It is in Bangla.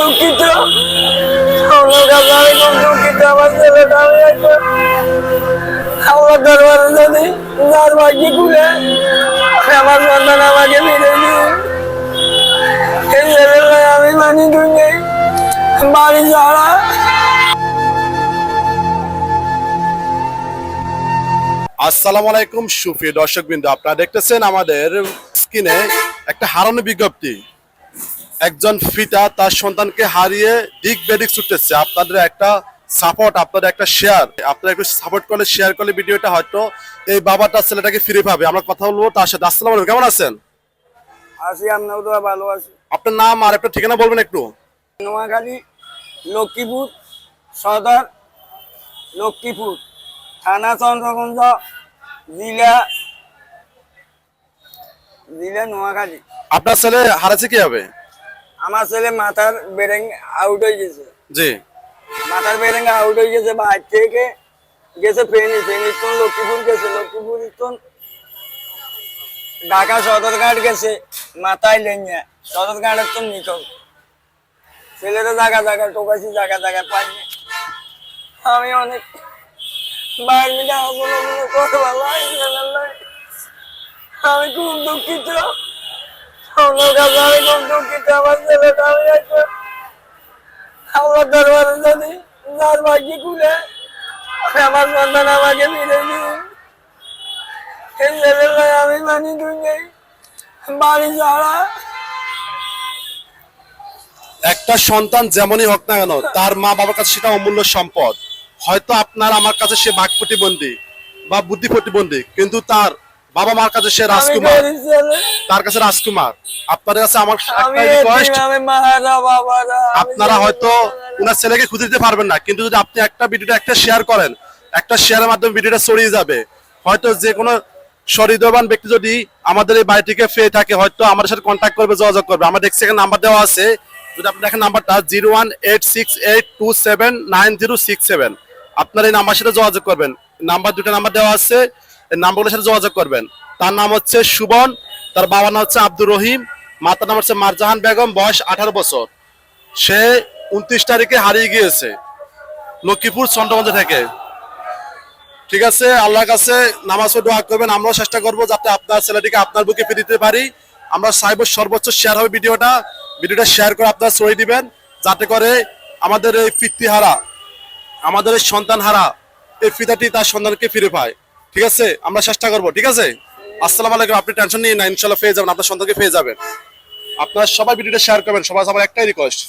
দুঃখিত। আমার কাছে আমি খুব দুঃখিত, আমার আমার দরবারে যদি আমার সন্তান আমাকে ফিরে আমি মানি বাড়ি ছাড়া আসসালামু আলাইকুম সুফি দর্শক বিন্দু আপনারা দেখতেছেন আমাদের স্ক্রিনে একটা হারানো বিজ্ঞপ্তি। একজন ফিতা তার সন্তানকে হারিয়ে দিক বেদিক ছুটতেছে আপনাদের একটা সাপোর্ট আপনাদের একটা শেয়ার আপনারা একটু সাপোর্ট করলে শেয়ার করলে ভিডিওটা হয়তো এই বাবাটা ছেলেটাকে ফিরে পাবে। আমরা কথা বলব তার সাথে। আসসালামু আলাইকুম কেমন আছেন? আছি আপনাও তো ভালো আছি। আপনার নাম আর একটা ঠিকানা বলবেন একটু। নোয়াখালী লক্ষ্মীপুর সদর লক্ষ্মীপুর থানা চন্দ্রগঞ্জ জেলা জেলা নোয়াখালী। আপনার ছেলে হারাচ্ছে কি হবে আমার ছেলে মাথার বেরেং আউট হয়ে গেছে। জি। মাথার বেরেং আউট হয়ে গেছে থেকে গেছে ফেনি ফেনি তো লক্ষ্মীপুর গেছে লক্ষ্মীপুর তো ঢাকা সদরঘাট গেছে মাথায় লেঙ্গা সদরঘাটের তো নিখোঁজ ছেলেরা জায়গা জায়গা টোকাইছি জায়গা জায়গা পাইনি। আমি অনেক বাইর মিলে করে ভালো আমি খুব দুঃখিত। আমার কাছে আমি খুব দুঃখিত আমার দরবারে যদি খুলে, আমার সন্তান আমাকে ফিরে এই আমি মানি বাড়ি ছাড়া একটা সন্তান যেমনই হোক না কেন, তার মা বাবার কাছে সেটা অমূল্য সম্পদ। হয়তো আপনার, আমার কাছে সে বাক প্রতিবন্ধী বা বুদ্ধি প্রতিবন্ধী, কিন্তু তার বাবা মার কাছে সে রাজকুমার। তার কাছে রাজকুমার। আপনার কাছে আমার আমি রিকোয়েস্ট আপনারা হয়তো। উনার ছেলেকে খুঁজে দিতে পারবেন না কিন্তু যদি আপনি একটা ভিডিওটা একটা শেয়ার করেন একটা শেয়ারের মাধ্যমে ভিডিওটা ছড়িয়ে যাবে। হয়তো যে কোনো সহৃদয়বান ব্যক্তি যদি আমাদের এই বাড়িটিকে পেয়ে থাকে হয়তো আমাদের সাথে কন্ট্যাক্ট করবে যোগাযোগ করবে। আমার দেখছি এখানে নাম্বার দেওয়া আছে। যদি আপনি দেখেন নাম্বারটা zero one eight six eight two seven nine zero six seven আপনার এই নাম্বার সাথে যোগাযোগ করবেন। নাম্বার দুটো নাম্বার দেওয়া আছে। নাম্বারগুলোর সাথে যোগাযোগ করবেন। তার নাম হচ্ছে সুবন, তার বাবার নাম হচ্ছে আব্দুর রহিম, মাতার নাম হচ্ছে মারজাহান বেগম, বয়স আঠারো বছর। সে উনত্রিশ তারিখে হারিয়ে গিয়েছে, লক্ষ্মীপুর চন্দ্রগঞ্জ থেকে। ঠিক আছে, আল্লাহর কাছে নামাজ দোয়া করবেন। আমরাও চেষ্টা করব যাতে আপনার ছেলেটিকে আপনার বুকে ফিরে দিতে পারি। আমরা চাইব সর্বোচ্চ শেয়ার হবে ভিডিওটা। ভিডিওটা শেয়ার করে আপনারা ছড়িয়ে দিবেন, যাতে করে আমাদের এই পিতৃহারা আমাদের সন্তান হারা এই ফিতাটি তার সন্তানকে ফিরে পায়। ঠিক আছে? আমরা চেষ্টা করব, ঠিক আছে? আসসালাম আলাইকুম, আপনি টেনশন নিয়ে না, ইনশাল্লাহ পেয়ে যাবেন, আপনার সন্তানকে পেয়ে যাবেন। আপনারা সবাই ভিডিওটা শেয়ার করবেন, সবাই সবার একটাই রিকোয়েস্ট